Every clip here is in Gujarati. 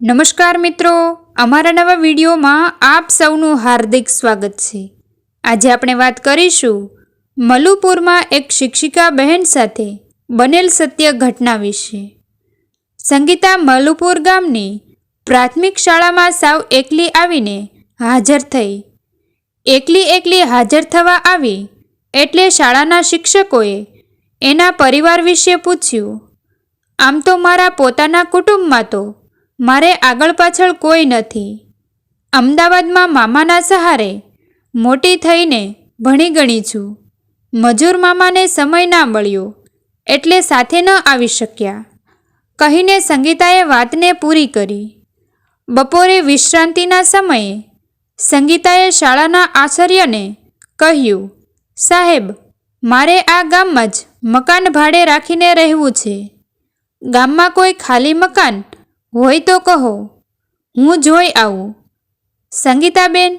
નમસ્કાર મિત્રો. અમારા નવા વિડીયોમાં આપ સૌનું હાર્દિક સ્વાગત છે. આજે આપણે વાત કરીશું મલુપુરમાં એક શિક્ષિકા બહેન સાથે બનેલ સત્ય ઘટના વિશે. સંગીતા મલુપુર ગામની પ્રાથમિક શાળામાં સાવ એકલી આવીને હાજર થઈ. એકલી એકલી હાજર થવા આવી એટલે શાળાના શિક્ષકોએ એના પરિવાર વિશે પૂછ્યું, આમ તો મારા પોતાના કુટુંબમાં તો મારે આગળ પાછળ કોઈ નથી. અમદાવાદમાં મામાના સહારે મોટી થઈને ભણી ગણી છું. મજૂર મામાને સમય ના મળ્યો, એટલે સાથે ન આવી શક્યા. કહીને સંગીતાએ વાતને પૂરી કરી. બપોરે વિશ્રાંતિના સમયે સંગીતાએ શાળાના આચાર્યને કહ્યું, સાહેબ, મારે આ ગામમાં જ મકાન ભાડે રાખીને રહેવું છે. ગામમાં કોઈ ખાલી મકાન હોય તો કહો, હું જોઈ આવું. સંગીતાબેન,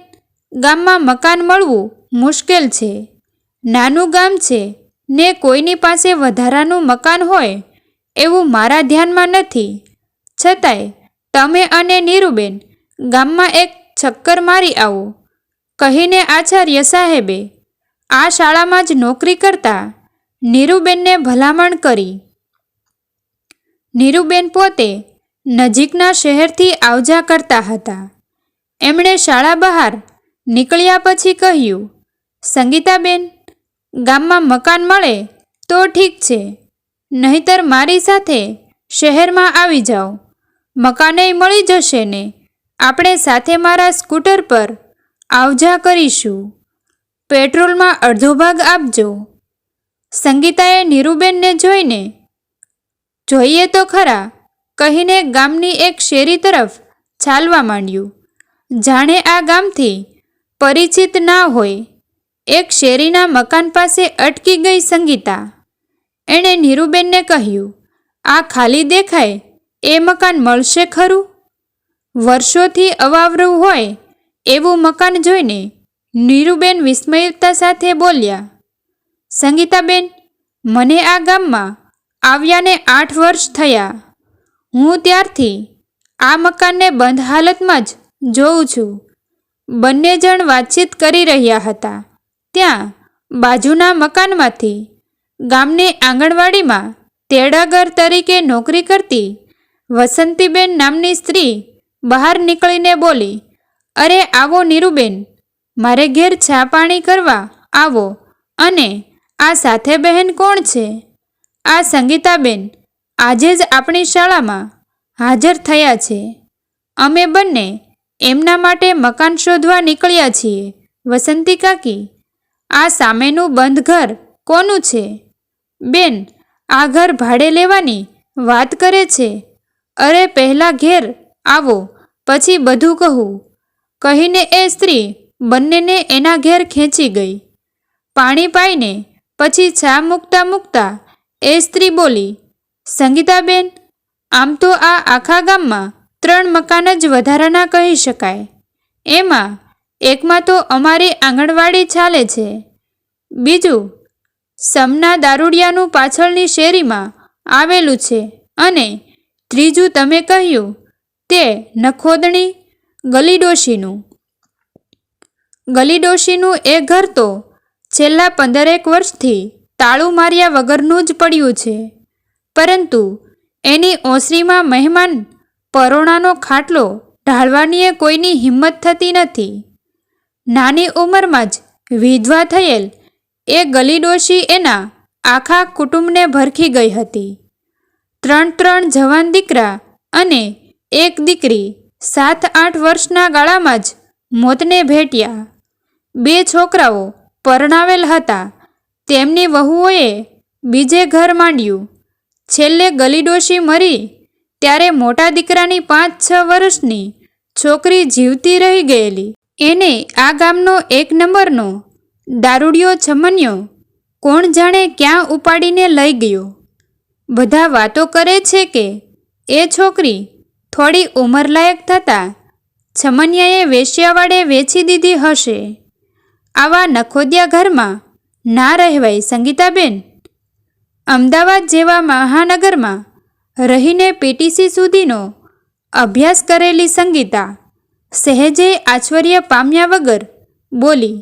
ગામમાં મકાન મળવું મુશ્કેલ છે. નાનું ગામ છે. ને કોઈની પાસે વધારાનું મકાન હોય એવું મારા ધ્યાનમાં નથી. છતાંય તમે અને નીરુબેન ગામમાં એક ચક્કર મારી આવો, કહીને આચાર્ય સાહેબે આ શાળામાં જ નોકરી કરતા નીરુબેનને ભલામણ કરી. નીરુબેન પોતે નજીકના શહેરથી આવજા કરતા હતા. એમણે શાળા બહાર નીકળ્યા પછી કહ્યું, સંગીતાબેન, ગામમાં મકાન મળે તો ઠીક છે, નહીતર મારી સાથે શહેરમાં આવી જાઓ. મકાને મળી જશે ને આપણે સાથે મારા સ્કૂટર પર આવજા કરીશું. પેટ્રોલમાં અડધો ભાગ આપજો. સંગીતાએ નીરુબેનને જોઈને, જોઈએ તો ખરા કહીને ગામની એક શેરી તરફ ચાલવા માંડ્યું. જાણે આ ગામથી પરિચિત ના હોય, એક શેરીના મકાન પાસે અટકી ગઈ સંગીતા. એણે નીરુબેનને કહ્યું, આ ખાલી દેખાય, એ મકાન મળશે ખરું? વર્ષોથી અવાવરું હોય એવું મકાન જોઈને નીરુબેન વિસ્મયતા સાથે બોલ્યા, સંગીતાબેન, મને આ ગામમાં આવ્યાને આઠ વર્ષ થયા. હું ત્યારથી આ મકાનને બંધ હાલતમાં જ જોઉં છું. બંને જણ વાતચીત કરી રહ્યા હતા. ત્યાં બાજુના મકાનમાંથી ગામની આંગણવાડીમાં તેડાગર તરીકે નોકરી કરતી વસંતીબેન નામની સ્ત્રી બહાર નીકળીને બોલી, અરે આવો નીરુબેન, મારે ઘેર ચા પાણી કરવા આવો અને આ સાથે બહેન કોણ છે? આ સંગીતાબેન આજે જ આપણી શાળામાં હાજર થયા છે. અમે બંને એમના માટે મકાન શોધવા નીકળ્યા છીએ. વસંતી કાકી, આ સામેનું બંધ ઘર કોનું છે? બેન, આ ઘર ભાડે લેવાની વાત કરે છે. અરે, પહેલાં ઘેર આવો, પછી બધું કહું. કહીને એ સ્ત્રી બંનેને એના ઘેર ખેંચી ગઈ. પાણી પાઈને પછી છા મૂકતા મૂકતા એ સ્ત્રી બોલી સંગીતાબેન, આમ તો આ આખા ગામમાં ત્રણ મકાન જ વધારાના કહી શકાય. એમાં એકમાં તો અમારી આંગણવાડી ચાલે છે. બીજું, સમના દારૂડિયાનું પાછળની શેરીમાં આવેલું છે. અને ત્રીજું તમે કહ્યું તે નખોદણી ગલીડોશીનું. ગલીડોશીનું એ ઘર તો છેલ્લા પંદરેક વર્ષથી તાળું માર્યા વગરનું જ પડ્યું છે. પરંતુ એની ઓસરીમાં મહેમાન પરોણાનો ખાટલો ઢાળવાનીએ કોઈની હિંમત થતી નથી. નાની ઉંમરમાં જ વિધવા થયેલ એ ગલીડોશી એના આખા કુટુંબને ભરખી ગઈ હતી. ત્રણ ત્રણ જવાન દીકરા અને એક દીકરી સાત આઠ વર્ષના ગાળામાં જ મોતને ભેટ્યા. બે છોકરાઓ પરણાવેલ હતા. તેમની વહુઓએ બીજે ઘર માંડ્યું. છેલ્લે ગલીડોશી મરી, ત્યારે મોટા દીકરાની પાંચ છ વર્ષની છોકરી જીવતી રહી ગયેલી. એને આ ગામનો એક નંબરનો દારૂડિયો છમન્યો. કોણ જાણે ક્યાં ઉપાડીને લઈ ગયો. બધા વાતો કરે છે કે એ છોકરી થોડી ઉંમરલાયક થતાં છમનિયાએ વેશ્યાવાડે વેચી દીધી હશે. આવા નખોદિયા ઘરમાં ના રહેવાય સંગીતાબેન. અમદાવાદ જેવા મહાનગરમાં રહીને પીટીસી સુધીનો અભ્યાસ કરેલી સંગીતા સહેજે આશ્ચર્ય પામ્યા વગર બોલી,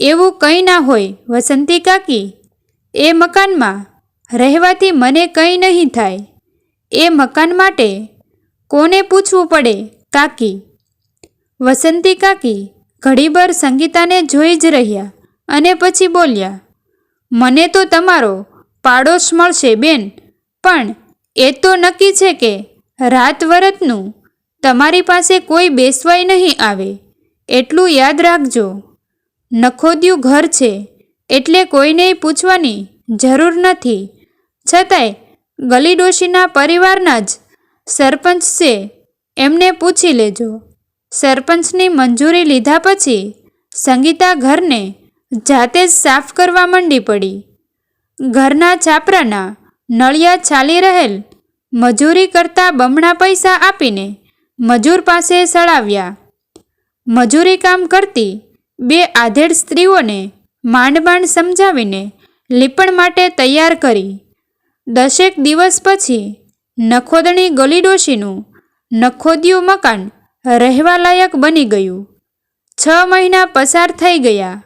એવું કંઈ ના હોય, વસંતી કાકી, એ મકાનમાં રહેવાથી મને કંઈ નહીં થાય. એ મકાન માટે કોને પૂછવું પડે, કાકી? વસંતી કાકી ઘડીભર સંગીતાને જોઈ જ રહ્યા અને પછી બોલ્યા, મને તો તમારો પાડોશ મળશે બેન. પણ એ તો નક્કી છે કે રાત વરતનું તમારી પાસે કોઈ બેસવાય નહીં આવે. એટલું યાદ રાખજો. નખોદ્યું ઘર છે, એટલે કોઈને પૂછવાની જરૂર નથી. છતાંય ગલીડોશીના પરિવારના જ સરપંચ છે, એમને પૂછી લેજો. સરપંચની મંજૂરી લીધા પછી સંગીતા ઘરને જાતે જ સાફ કરવા માંડી પડી. ઘરના છાપરાના નળિયા ચાલી રહેલ મજૂરી કરતા બમણા પૈસા આપીને મજૂર પાસે સળાવ્યા. મજૂરી કામ કરતી બે આધેડ સ્ત્રીઓને માંડ માંડ સમજાવીને લીપણ માટે તૈયાર કરી. દસેક દિવસ પછી નખોદણી ગલીડોશીનું નખોદિયું મકાન રહેવાલાયક બની ગયું. છ મહિના પસાર થઈ ગયા.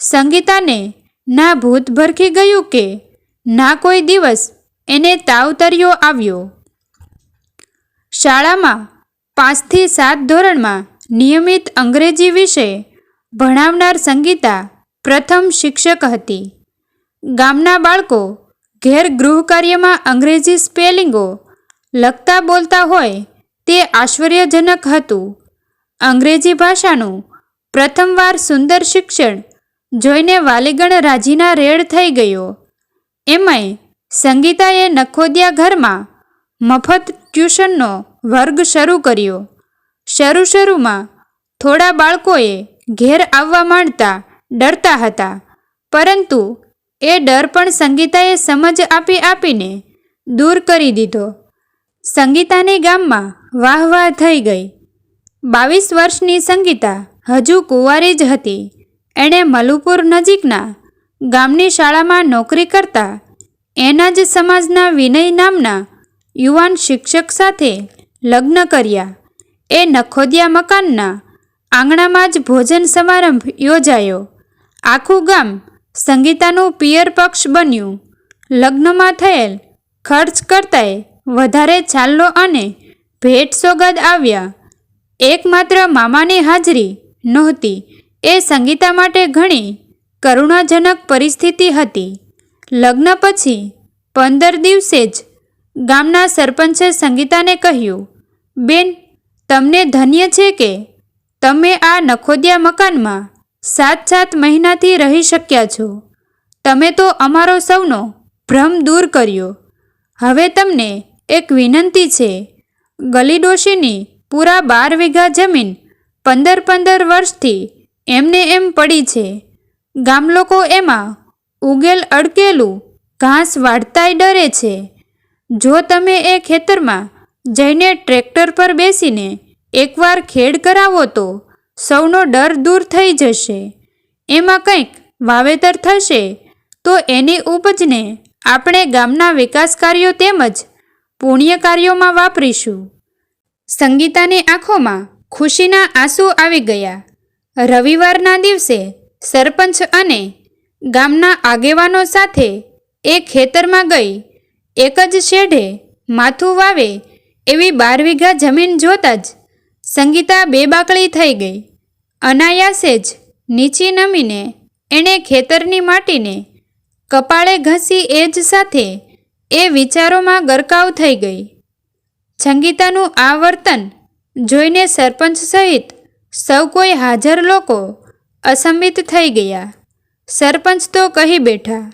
સંગીતાને ના ભૂત ભરખી ગયું કે? ના કોઈ દિવસ એને તાવતર્યો આવ્યો. શાળામાં પાંચથી સાત ધોરણમાં નિયમિત અંગ્રેજી વિષય ભણાવનાર સંગીતા પ્રથમ શિક્ષક હતી. ગામના બાળકો ઘેર ગૃહ કાર્યમાં અંગ્રેજી સ્પેલિંગો લખતા બોલતા હોય તે આશ્ચર્યજનક હતું. અંગ્રેજી ભાષાનું પ્રથમવાર સુંદર શિક્ષણ જોઈને વાલીગણ રાજીના રેડ થઈ ગયો. એમાંય સંગીતાએ નખોદિયા ઘરમાં મફત ટ્યુશનનો વર્ગ શરૂ કર્યો. શરૂ શરૂમાં થોડા બાળકોએ ઘેર આવવા માંડતા ડરતા હતા, પરંતુ એ ડર પણ સંગીતાએ સમજ આપી આપીને દૂર કરી દીધો. સંગીતાને ગામમાં વાહ વાહ થઈ ગઈ. બાવીસ વર્ષની સંગીતા હજુ કુંવારી જ હતી. એણે મલુપુર નજીકના ગામની શાળામાં નોકરી કરતા એના જ સમાજના વિનય નામના યુવાન શિક્ષક સાથે લગ્ન કર્યા. એ નખોદિયા મકાનના આંગણામાં જ ભોજન સમારંભ યોજાયો. આખું ગામ સંગીતાનું પિયર પક્ષ બન્યું. લગ્નમાં થયેલ ખર્ચ કરતાંય વધારે ચાલ્લો અને ભેટ સોગદ આવ્યા. એકમાત્ર મામાની હાજરી નહોતી. એ સંગીતા માટે ઘણી કરુણાજનક પરિસ્થિતિ હતી. લગ્ન પછી પંદર દિવસે જ ગામના સરપંચે સંગીતાને કહ્યું, બેન, તમને ધન્ય છે કે તમે આ નખોદિયા મકાનમાં સાત સાત મહિનાથી રહી શક્યા છો. તમે તો અમારો સૌનો ભ્રમ દૂર કર્યો. હવે તમને એક વિનંતી છે, ગલીડોશીની પૂરા બાર વીઘા જમીન પંદર પંદર વર્ષથી એમને એમ પડી છે, ગામ લોકો એમાં ઉગેલ અડકેલું ઘાસ વાળતાય ડરે છે. જો તમે એ ખેતરમાં જઈને ટ્રેક્ટર પર બેસીને એકવાર ખેડ કરાવો તો સૌનો ડર દૂર થઈ જશે. એમાં કંઈક વાવેતર થશે, તો એની ઉપજને આપણે ગામના વિકાસ કાર્યો તેમજ પુણ્ય કાર્યોમાં વાપરીશું. સંગીતાની આંખોમાં ખુશીના આંસુ આવી ગયા. રવિવારના દિવસે સરપંચ અને ગામના આગેવાનો સાથે એ ખેતરમાં ગઈ. એક જ શેઢે માથું વાવે એવી બાર વીઘા જમીન જોતાં જ સંગીતા બેબાકળી થઈ ગઈ. અનાયાસે જ નીચી નમીને એણે ખેતરની માટીને કપાળે ઘસી એ જ સાથે એ વિચારોમાં ગરકાવ થઈ ગઈ. સંગીતાનું આ વર્તન જોઈને સરપંચ સહિત સૌ કોઈ હાજર લોકો અસંમિત થઈ ગયા. સરપંચ તો કહી બેઠા,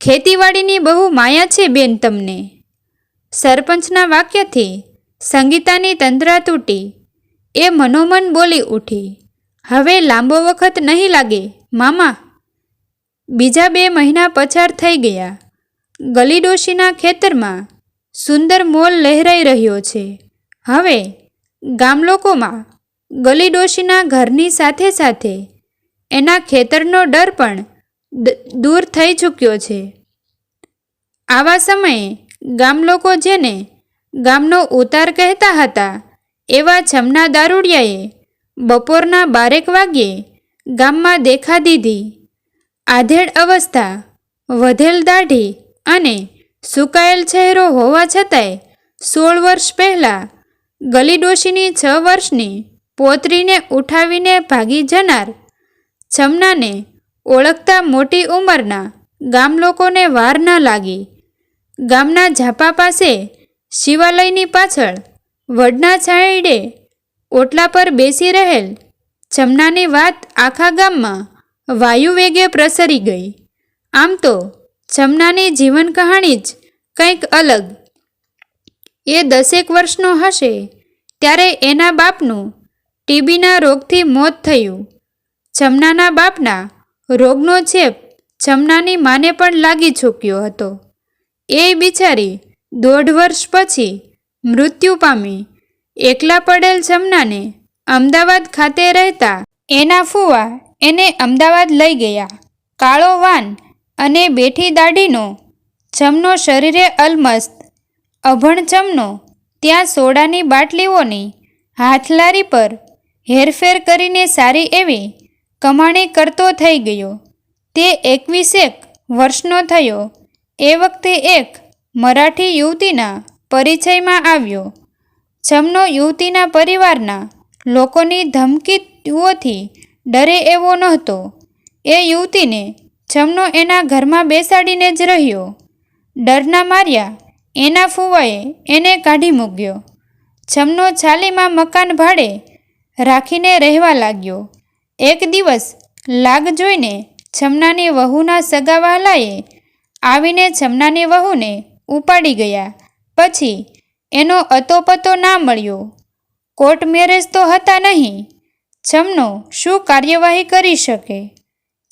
ખેતીવાડીની બહુ માયા છે બેન તમને. સરપંચના વાક્યથી સંગીતાની તંદ્રા તૂટી, એ મનોમન બોલી ઉઠી, હવે લાંબો વખત નહીં લાગે, મામા. બીજા બે મહિના પછાર થઈ ગયા. ગલીડોશીના ખેતરમાં સુંદર મોલ લહેરાઈ રહ્યો છે. હવે ગામ લોકોમાં ગલી ડોશીના ઘરની સાથે સાથે એના ખેતરનો ડર પણ દૂર થઈ ચૂક્યો છે. આવા સમયે ગામ લોકો જેને ગામનો ઉતાર કહેતા હતા, એવા છમના દારૂડિયાએ બપોરના બારેક વાગ્યે ગામમાં દેખા દીધી. આધેડ અવસ્થા, વધેલ દાઢી અને સુકાયેલ ચહેરો હોવા છતાંય સોળ વર્ષ પહેલાં ગલીડોશીની છ વર્ષની પોતરીને ઉઠાવીને ભાગી જનાર. છમનાને ઓળખતા મોટી ઉંમરના ગામ લોકોને વાર ન લાગી. ગામના ઝાપા પાસે શિવાલયની પાછળ વડના છાંયડે ઓટલા પર બેસી રહેલ છમનાની વાત આખા ગામમાં વાયુ વેગે પ્રસરી ગઈ. આમ તો છમનાની જીવન કહાણી જ કંઈક અલગ. એ દસેક વર્ષનો હશે ત્યારે એના બાપનું ટીબીના રોગથી મોત થયું. જમનાના બાપના રોગનો ચેપ જમનાની માને પણ લાગી ચૂક્યો હતો. એ બિચારી દોઢ વર્ષ પછી મૃત્યુ પામી. એકલા પડેલ જમનાને અમદાવાદ ખાતે રહેતા એના ફુવા એને અમદાવાદ લઈ ગયા. કાળો વાન અને બેઠી દાઢીનો જમનો શરીરે અલમસ્ત, અભણ જમનો ત્યાં સોડાની બાટલીઓની હાથલારી પર હેરફેર કરીને સારી એવી કમાણી કરતો થઈ ગયો. તે એકવીસેક વર્ષનો થયો. એ વખતે એક મરાઠી યુવતીના પરિચયમાં આવ્યો. જમનો યુવતીના પરિવારના લોકોની ધમકીઓથી ડરે એવો નહોતો. એ યુવતીને છમનો એના ઘરમાં બેસાડીને જ રહ્યો. ડરના માર્યા એના ફુવાએ એને કાઢી મૂક્યો. છમનો છાલીમાં મકાન ભાડે રાખીને રહેવા લાગ્યો. એક દિવસ લાગ જોઈને છમનાની વહુના સગા વહાલાએ આવીને છમનાની વહુને ઉપાડી ગયા. પછી એનો અતોપતો ના મળ્યો. કોર્ટ મેરેજ તો હતા નહીં. છમનો શું કાર્યવાહી કરી શકે?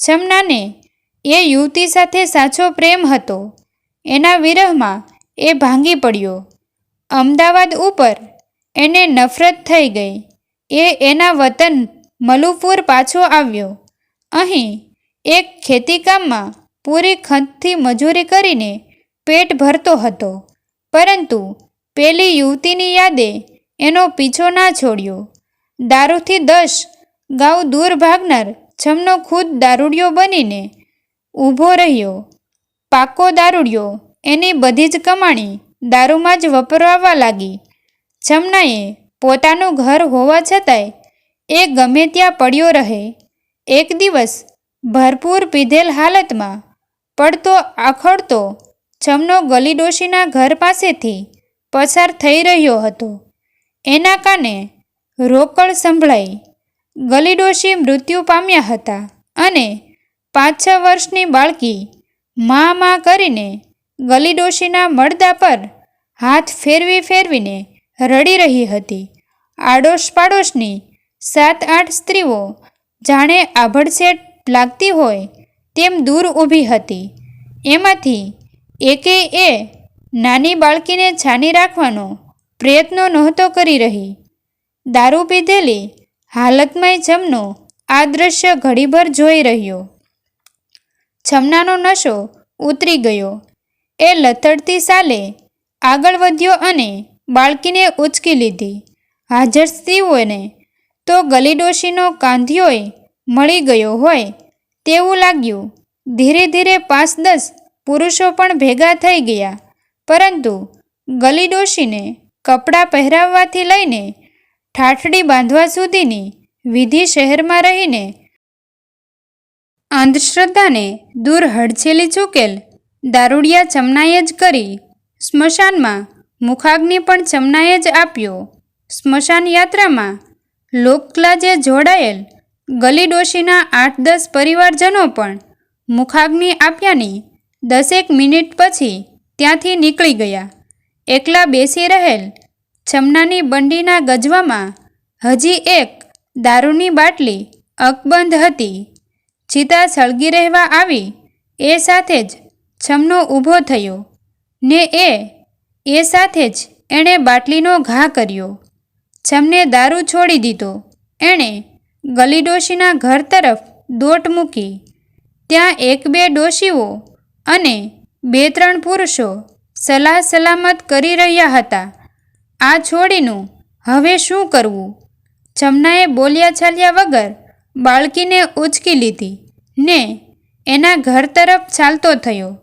છમનાને એ યુવતી સાથે સાચો પ્રેમ હતો. એના વિરહમાં એ ભાંગી પડ્યો. અમદાવાદ ઉપર એને નફરત થઈ ગઈ. એ એના વતન મલુપુર પાછો આવ્યો. અહીં એક ખેતીકામમાં પૂરી ખંતથી મજૂરી કરીને પેટ ભરતો હતો. પરંતુ પેલી યુવતીની યાદે એનો પીછો ના છોડ્યો. દારૂથી દસ ગાઉ દૂર ભાગનાર છમનો ખુદ દારૂડિયો બનીને ઊભો રહ્યો. પાકો દારૂડિયો એની બધી જ કમાણી દારૂમાં જ વપરાવા લાગી. છમનાએ પોતાનું ઘર હોવા છતાંય એ ગમે ત્યાં પડ્યો રહે. એક દિવસ ભરપૂર પીધેલ હાલતમાં પડતો આખડતો છમનો ગલીડોશીના ઘર પાસેથી પસાર થઈ રહ્યો હતો. એના કાને રોકડ સંભળાઈ ગલીડોશી મૃત્યુ પામ્યા હતા અને પાંચ છ વર્ષની બાળકી મા મા કરીને ગલીડોશીના મળદા પર હાથ ફેરવી ફેરવીને રડી રહી હતી. આડોશ પાડોશની સાત આઠ સ્ત્રીઓ જાણે આભડસેટ લાગતી હોય તેમ દૂર ઊભી હતી. એમાંથી એકે એ નાની બાળકીને છાની રાખવાનો પ્રયત્નો નહોતો કરી રહી. દારૂ પીધેલી હાલતમાંય છમનો આ દ્રશ્ય ઘડીભર જોઈ રહ્યો. છમનાનો નશો ઉતરી ગયો. એ લથડતી સાલે આગળ વધ્યો અને બાળકીને ઉચકી લીધી. હાજર સ્ત્રીઓને તો ગલીડોશીનો કાંધિયોય મળી ગયો હોય તેવું લાગ્યું. ધીરે ધીરે પાંચ દસ પુરુષો પણ ભેગા થઈ ગયા. પરંતુ ગલીડોશીને કપડાં પહેરાવવાથી લઈને ઠાઠડી બાંધવા સુધીની વિધિ શહેરમાં રહીને અંધશ્રદ્ધાને દૂર હડછેલી ચૂકેલ દારૂડિયા ચમનાએ જ કરી સ્મશાનમાં મુખાગ્નિ પણ ચમનાએ જ આપ્યો. સ્મશાન યાત્રામાં લોકલાજે જોડાયેલ ગલીડોશીના આઠ દસ પરિવારજનો પણ મુખાગ્નિ આપ્યાની દસેક મિનિટ પછી ત્યાંથી નીકળી ગયા. એકલા બેસી રહેલ છમનાની બંડીના ગજવામાં હજી એક દારૂની બાટલી અકબંધ હતી. ચિતા સળગી રહેવા આવી એ સાથે જ છમનો ઊભો થયો ને એ એ સાથે જ એણે બાટલીનો ઘા કર્યો. જમને દારૂ છોડી દીધો. એણે ગલી ડોશીના ઘર તરફ દોટ મૂકી. ત્યાં એક બે ડોશીઓ અને બે ત્રણ પુરુષો સલાહ સલામત કરી રહ્યા હતા. આ છોડીનું હવે શું કરવું? જમનાએ બોલ્યા ચાલ્યા વગર બાળકીને ઉચકી લીધી ને એના ઘર તરફ ચાલતો થયો.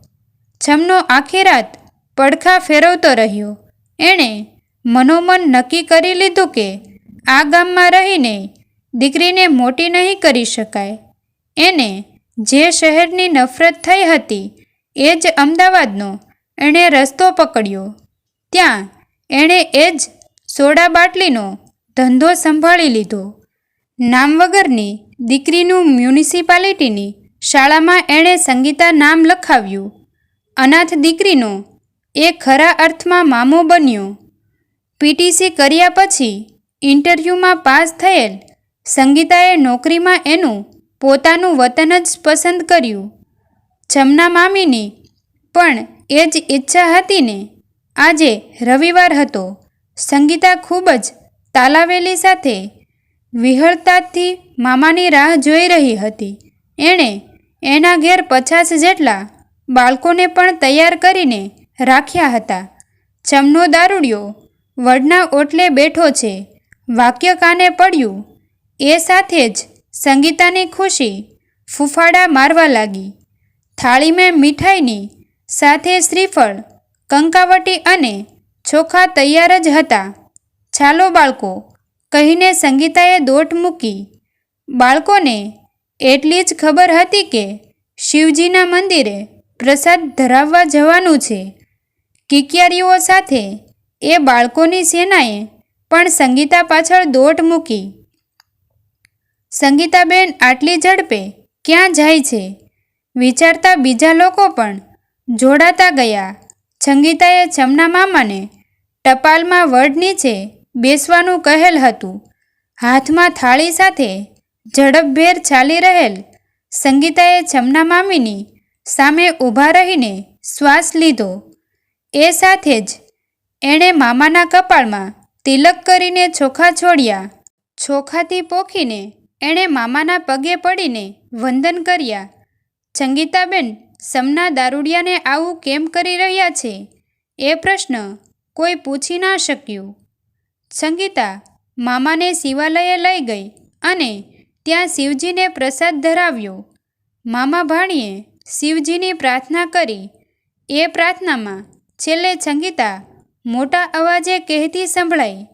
જમનો આખી રાત પડખા ફેરવતો રહ્યો. એણે મનોમન નક્કી કરી લીધું કે આ ગામમાં રહીને દીકરીને મોટી નહીં કરી શકાય. એને જે શહેરની નફરત થઈ હતી એ જ અમદાવાદનો એણે રસ્તો પકડ્યો. ત્યાં એણે એ જ સોડા બાટલીનો ધંધો સંભાળી લીધો. નામ વગરની દીકરીનું મ્યુનિસિપાલિટીની શાળામાં એણે સંગીતા નામ લખાવ્યું. અનાથ દીકરીનો એ ખરા અર્થમાં મામો બન્યો. પીટીસી કર્યા પછી ઇન્ટરવ્યૂમાં પાસ થયેલ સંગીતાએ નોકરીમાં એનું પોતાનું વતન જ પસંદ કર્યું. જમના મામીની પણ એ જ ઈચ્છા હતી ને આજે રવિવાર હતો. સંગીતા ખૂબ જ તાલાવેલી સાથે વિહળતાથી મામાની રાહ જોઈ રહી હતી. એણે એના ઘેર પચાસ જેટલા બાળકોને પણ તૈયાર કરીને રાખ્યા હતા. ચમનો દારૂડિયો, વડના ઓટલે બેઠો છે. વાક્ય કાને પડ્યું? એ સાથે જ સંગીતાની ખુશી ફૂફાડા મારવા લાગી. થાળીમાં મીઠાઈની, સાથે શ્રીફળ, કંકાવટી અને ચોખા તૈયાર જ હતા. ચાલો બાળકો, કહીને સંગીતાએ દોટ મૂકી. બાળકોને એટલી જ ખબર હતી કે શિવજીના મંદિરે પ્રસાદ ધરાવવા જવાનું છે. કિકિયારીઓ સાથે એ બાળકોની સેનાએ પણ સંગીતા પાછળ દોટ મૂકી. સંગીતાબેન આટલી ઝડપે ક્યાં જાય છે? વિચારતા બીજા લોકો પણ જોડાતા ગયા. સંગીતાએ છમના મામાને ટપાલમાં વડ નીચે બેસવાનું કહેલ હતું. હાથમાં થાળી સાથે ઝડપભેર ચાલી રહેલ સંગીતાએ છમના મામીની સામે ઊભા રહીને શ્વાસ લીધો. એ સાથે જ એણે મામાના કપાળમાં તિલક કરીને ચોખા છોડ્યા. ચોખાથી પોખીને એણે મામાના પગે પડીને વંદન કર્યા. સંગીતાબેન સમના દારૂડિયાને આવું કેમ કરી રહ્યા છે? એ પ્રશ્ન કોઈ પૂછી ના શક્યું. સંગીતા મામાને શિવાલયે લઈ ગઈ અને ત્યાં શિવજીને પ્રસાદ ધરાવ્યો. મામા ભાણીએ શિવજીની પ્રાર્થના કરી. એ પ્રાર્થનામાં છેલ્લે સંગીતા, મોટા અવાજે કહેતી સંભળાઈ,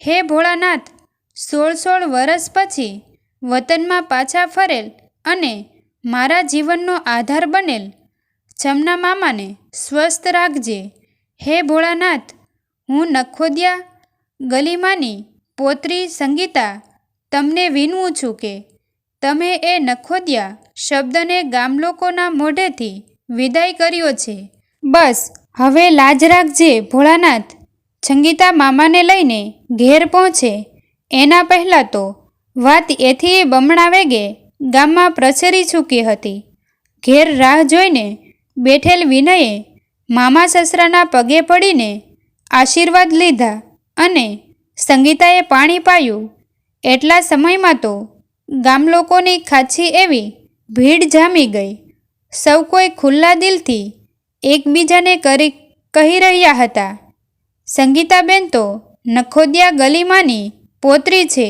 હે ભોળાનાથ સોળ સોળ વર્ષ પછી વતનમાં પાછા ફરેલ અને મારા જીવનનો આધાર બનેલ. જમના મામાને સ્વસ્થ રાખજે. હે ભોળાનાથ, હું નખોદિયા, ગલીમાની પોતરી સંગીતા, તમને વિનવું છું કે તમે એ નખોદિયા શબ્દને ગામલોકોના મોઢેથી વિદાય કર્યો છે. બસ હવે લાજ રાખજે ભોળાનાથ. સંગીતા મામાને લઈને ઘેર પહોંચે. એના પહેલાં તો વાત એથી બમણા વેગે ગામમાં પ્રસરી ચૂકી હતી. ઘેર રાહ જોઈને બેઠેલ વિનયે મામા સસરાના પગે પડીને આશીર્વાદ લીધા અને સંગીતાએ પાણી પાયું. એટલા સમયમાં તો ગામલોકોની ખાછી એવી ભીડ જામી ગઈ. સૌ કોઈ ખુલ્લા દિલથી એકબીજાને કરી, કહી રહ્યા હતા. સંગીતાબેન તો નખોદિયા ગલીમાંની પોતરી છે.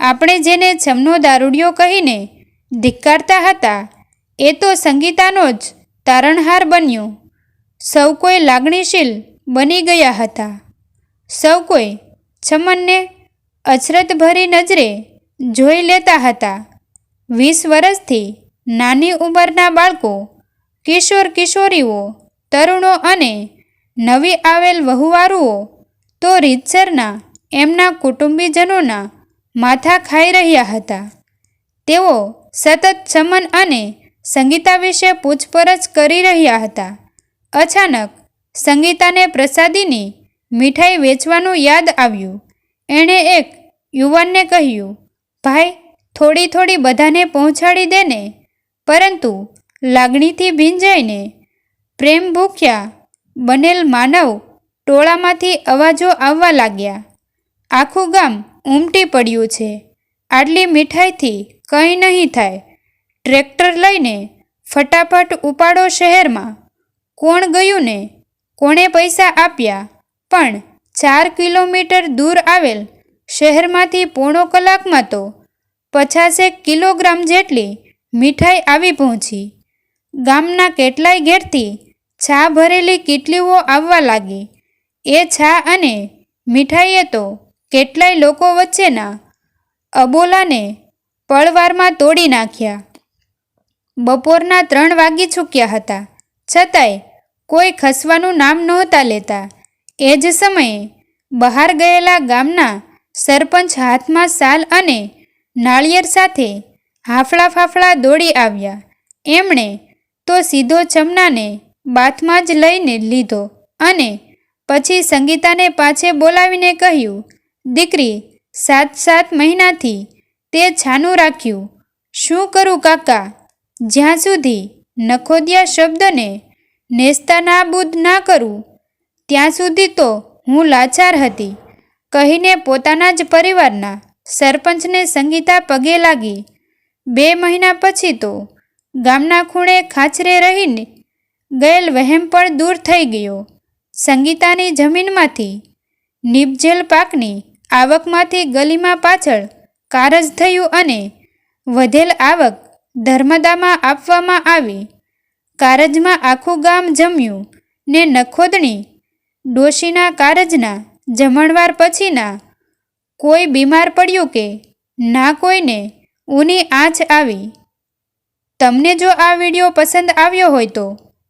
આપણે જેને છમનો દારૂડિયો કહીને ધિક્કારતા હતા, એ તો સંગીતાનો જ તારણહાર બન્યો. સૌ કોઈ લાગણીશીલ બની ગયા હતા. સૌ કોઈ છમનને અચરતભરી નજરે જોઈ લેતા હતા. વીસ વર્ષથી નાની ઉંમરના બાળકો કિશોર કિશોરીઓ તરુણો અને નવી આવેલ વહુવારુઓ તો રીતસરના એમના કુટુંબીજનોના માથા ખાઈ રહ્યા હતા. તેઓ સતત સમન અને સંગીતા વિશે પૂછપરછ કરી રહ્યા હતા. અચાનક સંગીતાને પ્રસાદીની મીઠાઈ વેચવાનું યાદ આવ્યું. એણે એક યુવાનને કહ્યું, ભાઈ, થોડી થોડી બધાને પહોંચાડી દેને પરંતુ લાગણીથી ભીંજાઈને પ્રેમ ભૂખ્યા, બનેલ માનવ ટોળામાંથી અવાજો આવવા લાગ્યા. આખું ગામ ઉમટી પડ્યું છે. આટલી મીઠાઈથી કંઈ નહીં થાય. ટ્રેક્ટર લઈને ફટાફટ ઉપાડો શહેરમાં. કોણ ગયું ને? કોણે પૈસા આપ્યા? પણ ચાર કિલોમીટર દૂર આવેલ શહેરમાંથી પોણો કલાકમાં તો પચાસેક કિલોગ્રામ જેટલી મીઠાઈ આવી પહોંચી. ગામના કેટલાય ઘેરથી છા ભરેલી કીટલીઓ આવવા લાગી. એ છા અને મીઠાઈએ તો કેટલાય લોકો વચ્ચેના અબોલાને પળવારમાં તોડી નાખ્યા. બપોરના ત્રણ વાગી ચૂક્યા હતા. છતાંય કોઈ ખસવાનું નામ નહોતા લેતા. એ જ સમયે બહાર ગયેલા ગામના સરપંચ હાથમાં સાલ અને નાળિયેર સાથે હાફળા ફાફળા દોડી આવ્યા. એમણે તો સીધો ચમનાને બાથમાં જ લઈને લીધો અને પછી સંગીતાને પાછે બોલાવીને કહ્યું, દીકરી, સાત સાત મહિનાથી તે છાનું રાખ્યું. શું કરું કાકા? જ્યાં સુધી નખોદિયા શબ્દને નેસ્તાનાબૂદ ના કરું, ત્યાં સુધી તો હું લાચાર હતી. કહીને પોતાના જ પરિવારના સરપંચને સંગીતા પગે લાગી. બે મહિના પછી તો ગામના ખૂણે ખાચરે રહીને ગયેલ વહેમ પણ દૂર થઈ ગયો. સંગીતાની જમીનમાંથી, નિપજેલ પાકની આવકમાંથી ગલીમાં પાછળ કારજ થયું અને વધેલ આવક ધર્મદામાં આપવામાં આવી. કારજમાં આખું ગામ જમ્યું ને નખોદણી ડોશીના કારજના જમણવાર પછીના કોઈ બીમાર પડ્યું કે ના કોઈને ઊની આંચ આવી. તમને જો આ વીડિયો પસંદ આવ્યો હોય તો